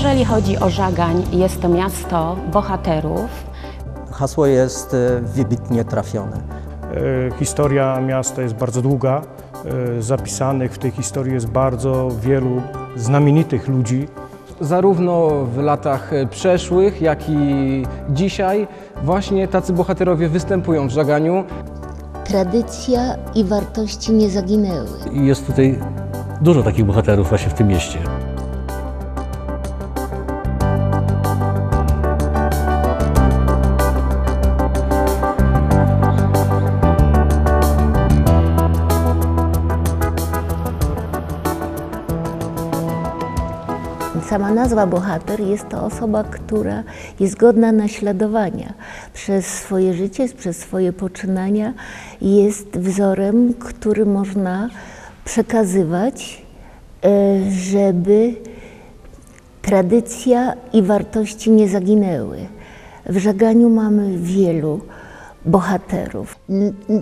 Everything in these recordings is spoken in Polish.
Jeżeli chodzi o Żagań, jest to miasto bohaterów. Hasło jest e, wybitnie trafione. E, Historia miasta jest bardzo długa. E, Zapisanych w tej historii jest bardzo wielu znamienitych ludzi. Zarówno w latach przeszłych, jak i dzisiaj właśnie tacy bohaterowie występują w Żaganiu. Tradycja i wartości nie zaginęły. Jest tutaj dużo takich bohaterów właśnie w tym mieście. Sama nazwa bohater jest to osoba, która jest godna naśladowania przez swoje życie, przez swoje poczynania. Jest wzorem, który można przekazywać, e, żeby tradycja i wartości nie zaginęły. W Żaganiu mamy wielu bohaterów.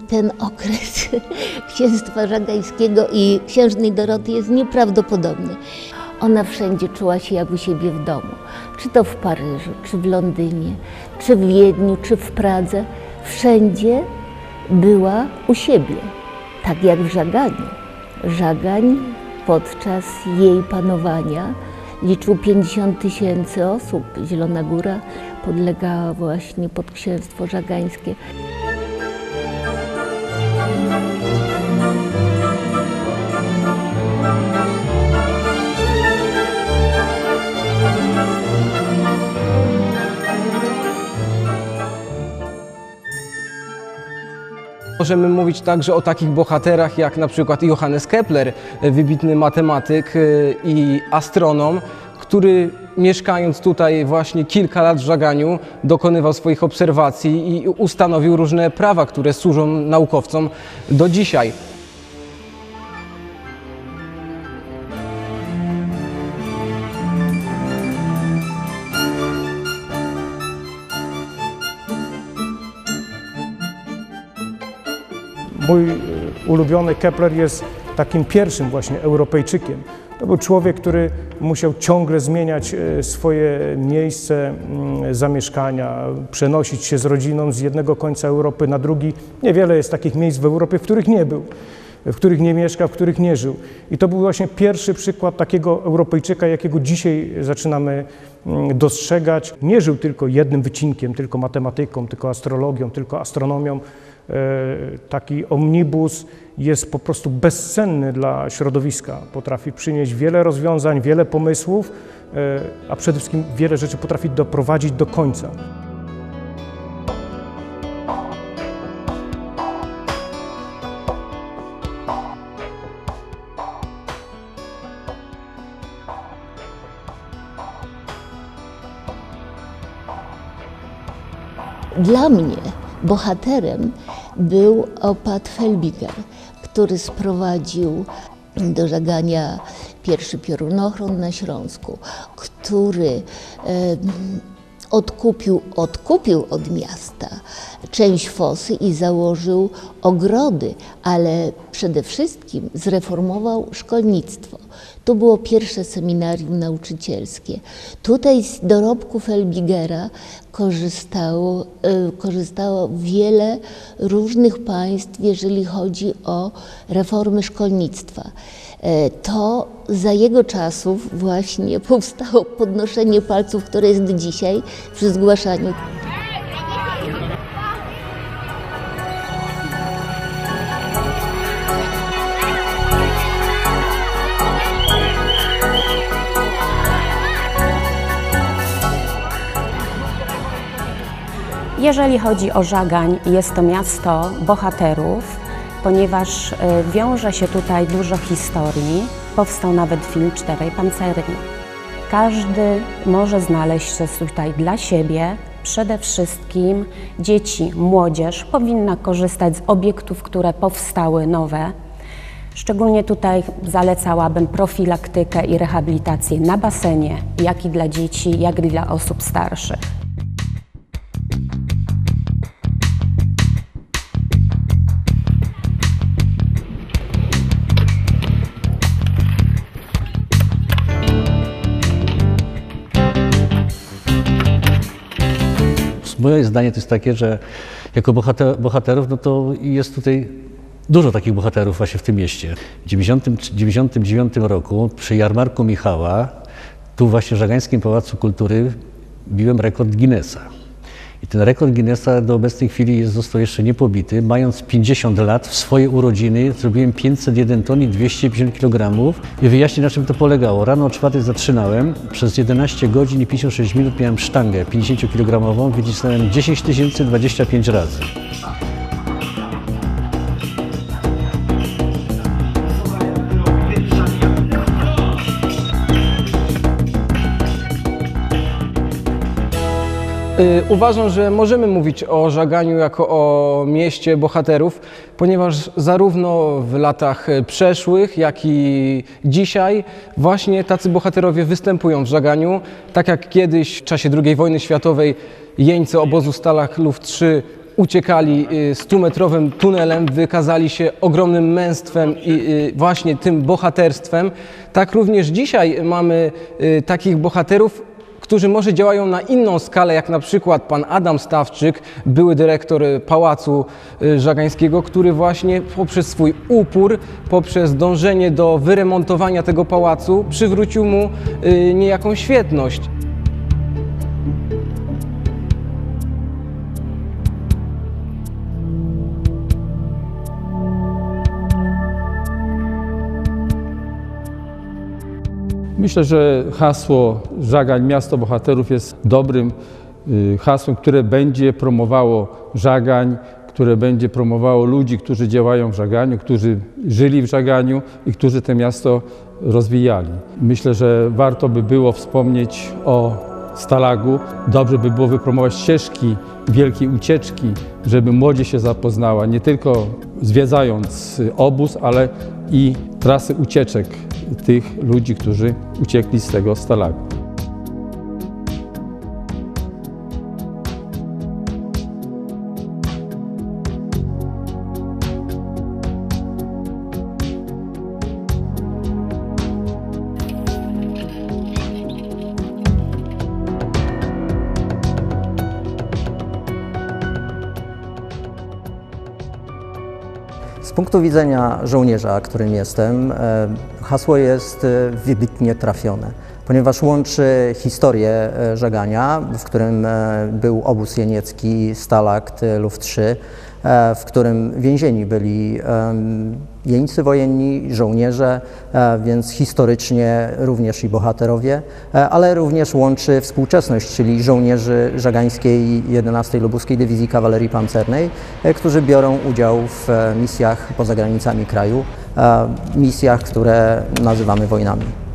Ten okres księstwa żagańskiego i księżnej Doroty jest nieprawdopodobny. Ona wszędzie czuła się jak u siebie w domu. Czy to w Paryżu, czy w Londynie, czy w Wiedniu, czy w Pradze. Wszędzie była u siebie, tak jak w Żaganiu. Żagań podczas jej panowania liczył 50 tysięcy osób. Zielona Góra podlegała właśnie pod księstwo żagańskie. Możemy mówić także o takich bohaterach jak na przykład Johannes Kepler, wybitny matematyk e, i astronom, który mieszkając tutaj właśnie kilka lat w Żaganiu dokonywał swoich obserwacji i ustanowił różne prawa, które służą naukowcom do dzisiaj. Mój e, ulubiony Kepler jest takim pierwszym właśnie Europejczykiem. To był człowiek, który musiał ciągle zmieniać e, swoje miejsce mm, zamieszkania, przenosić się z rodziną z jednego końca Europy na drugi. Niewiele jest takich miejsc w Europie, w których nie był, w których nie mieszkał, w których nie żył. I to był właśnie pierwszy przykład takiego Europejczyka, jakiego dzisiaj zaczynamy mm, dostrzegać. Nie żył tylko jednym wycinkiem, tylko matematyką, tylko astrologią, tylko astronomią. E, Taki omnibus jest po prostu bezcenny dla środowiska. Potrafi przynieść wiele rozwiązań, wiele pomysłów, e, a przede wszystkim wiele rzeczy potrafi doprowadzić do końca. Dla mnie bohaterem był opat Felbiger, który sprowadził do żagania pierwszy piorunochron na Śląsku, który odkupił, odkupił od miasta część fosy i założył ogrody, ale przede wszystkim zreformował szkolnictwo. Tu było pierwsze seminarium nauczycielskie. Tutaj z dorobków Elbigera korzystało, e, korzystało wiele różnych państw, jeżeli chodzi o reformy szkolnictwa. E, To za jego czasów właśnie powstało podnoszenie palców, które jest dzisiaj przy zgłaszaniu Jeżeli chodzi o Żagań, jest to miasto bohaterów, ponieważ e, wiąże się tutaj dużo historii. Powstał nawet film Czterej Pancerni. Każdy może znaleźć się tutaj dla siebie. Przede wszystkim dzieci, młodzież powinna korzystać z obiektów, które powstały nowe. Szczególnie tutaj zalecałabym profilaktykę i rehabilitację na basenie, jak i dla dzieci, jak i dla osób starszych. Moje zdanie to jest takie, że jako bohater, bohaterów, no to jest tutaj dużo takich bohaterów właśnie w tym mieście. W 1999 roku przy jarmarku Michała, tu właśnie w Żagańskim Pałacu Kultury biłem rekord Guinnessa. Ten rekord Guinnessa do obecnej chwili jest, został jeszcze niepobity. Mając 50 lat, w swoje urodziny zrobiłem 501 ton i 250 kg. I wyjaśnię, na czym to polegało. Rano o 4 zatrzynałem, przez 11 godzin i 56 minut miałem sztangę 50 kg, wycisnąłem 10 025 razy. Uważam, że możemy mówić o Żaganiu jako o mieście bohaterów, ponieważ zarówno w latach y, przeszłych, jak i dzisiaj właśnie tacy bohaterowie występują w Żaganiu. Tak jak kiedyś w czasie II wojny światowej jeńcy obozu Stalach Luft 3 uciekali y, 100-metrowym tunelem, wykazali się ogromnym męstwem i y, właśnie tym bohaterstwem. Tak również dzisiaj mamy y, takich bohaterów, którzy może działają na inną skalę, jak na przykład pan Adam Stawczyk, były dyrektor y, Pałacu y, Żagańskiego, który właśnie poprzez swój upór, poprzez dążenie do wyremontowania tego pałacu przywrócił mu y, niejaką świetność. Myślę, że hasło Żagań Miasto Bohaterów jest dobrym y, hasłem, które będzie promowało Żagań, które będzie promowało ludzi, którzy działają w Żaganiu, którzy żyli w Żaganiu i którzy to miasto rozwijali. Myślę, że warto by było wspomnieć o Stalagu. Dobrze by było wypromować ścieżki wielkiej ucieczki, żeby młodzież się zapoznała, nie tylko zwiedzając obóz, ale i trasy ucieczek tych ludzi, którzy uciekli z tego Stalagu. Z punktu widzenia żołnierza, którym jestem, e, hasło jest e, wybitnie trafione, ponieważ łączy historię e, żegania, w którym był obóz jeniecki, Stalakt, Luft 3, e, w którym więzieni byli jeńcy wojenni, żołnierze, e, więc historycznie również i bohaterowie, e, ale również łączy współczesność, czyli żołnierzy żagańskiej 11 Lubuskiej Dywizji Kawalerii Pancernej, e, którzy biorą udział w misjach poza granicami kraju, misjach, które nazywamy wojnami.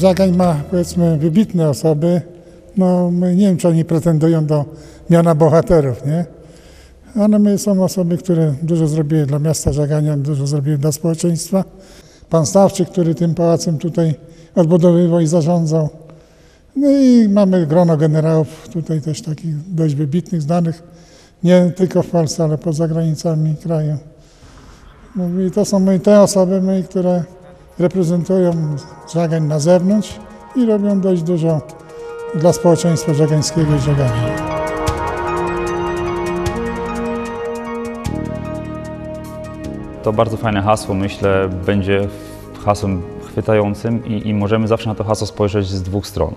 Żagań ma powiedzmy wybitne osoby. No, nie wiem, czy oni pretendują do miana bohaterów, nie? Ale my są osoby, które dużo zrobiły dla miasta Żagania, dużo zrobiły dla społeczeństwa. Pan Stawczyk, który tym pałacem tutaj odbudowywał i zarządzał. No i mamy grono generałów tutaj też takich dość wybitnych, znanych nie tylko w Polsce, ale poza granicami kraju. No i to są te osoby, które reprezentują Żagań na zewnątrz i robią dość dużo dla społeczeństwa żagańskiego i Żagania. To bardzo fajne hasło, myślę, będzie hasłem chwytającym i, i możemy zawsze na to hasło spojrzeć z dwóch stron.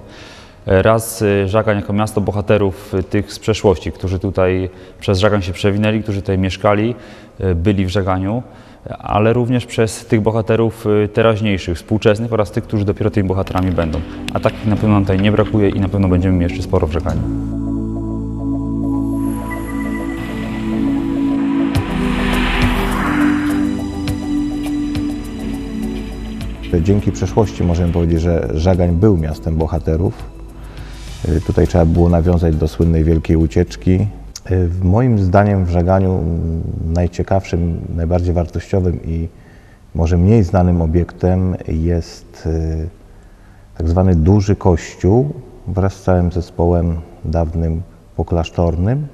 Raz y, Żagań jako miasto bohaterów y, tych z przeszłości, którzy tutaj przez Żagań się przewinęli, którzy tutaj mieszkali, y, byli w Żaganiu, ale również przez tych bohaterów y, teraźniejszych, współczesnych oraz tych, którzy dopiero tymi bohaterami będą. A takich na pewno nam tutaj nie brakuje i na pewno będziemy jeszcze sporo w Żaganiu. Dzięki przeszłości możemy powiedzieć, że Żagań był miastem bohaterów. Y, Tutaj trzeba było nawiązać do słynnej wielkiej ucieczki. Y, Moim zdaniem w Żaganiu mm, najciekawszym, najbardziej wartościowym i może mniej znanym obiektem jest y, tak zwany duży kościół wraz z całym zespołem dawnym poklasztornym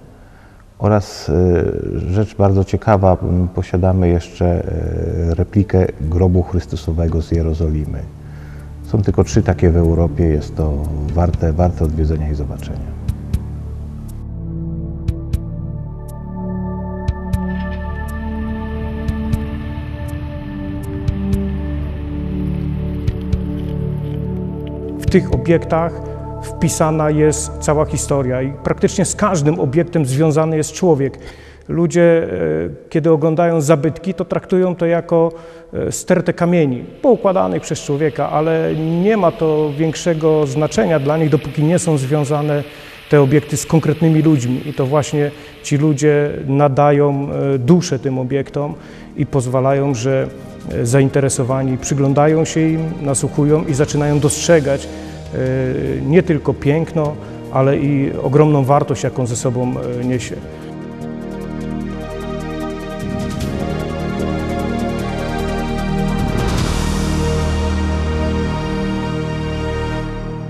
oraz y, rzecz bardzo ciekawa, posiadamy jeszcze replikę grobu Chrystusowego z Jerozolimy. Są tylko trzy takie w Europie, jest to warte, warte odwiedzenia i zobaczenia. Tych obiektach wpisana jest cała historia i praktycznie z każdym obiektem związany jest człowiek. Ludzie, e, kiedy oglądają zabytki, to traktują to jako e, stertę kamieni poukładanych przez człowieka, ale nie ma to większego znaczenia dla nich, dopóki nie są związane te obiekty z konkretnymi ludźmi. I to właśnie ci ludzie nadają e, duszę tym obiektom i pozwalają, że e, zainteresowani przyglądają się im, nasłuchują i zaczynają dostrzegać e, nie tylko piękno, ale i ogromną wartość, jaką ze sobą e, niesie.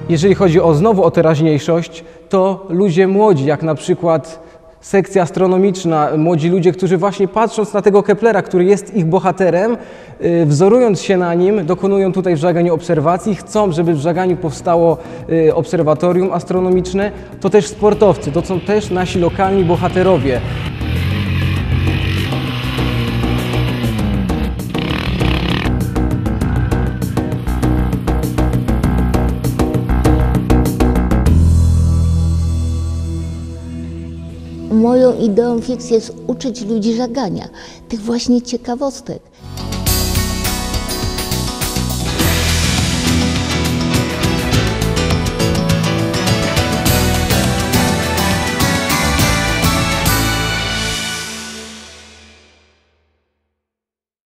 Jeżeli chodzi o znowu o teraźniejszość, to ludzie młodzi, jak na przykład sekcja astronomiczna, młodzi ludzie, którzy właśnie patrząc na tego Keplera, który jest ich bohaterem, y, wzorując się na nim, dokonują tutaj w Żaganiu obserwacji, chcą, żeby w Żaganiu powstało y, obserwatorium astronomiczne, to też sportowcy, to są też nasi lokalni bohaterowie. Moją ideą fikcji jest uczyć ludzi żagania, tych właśnie ciekawostek.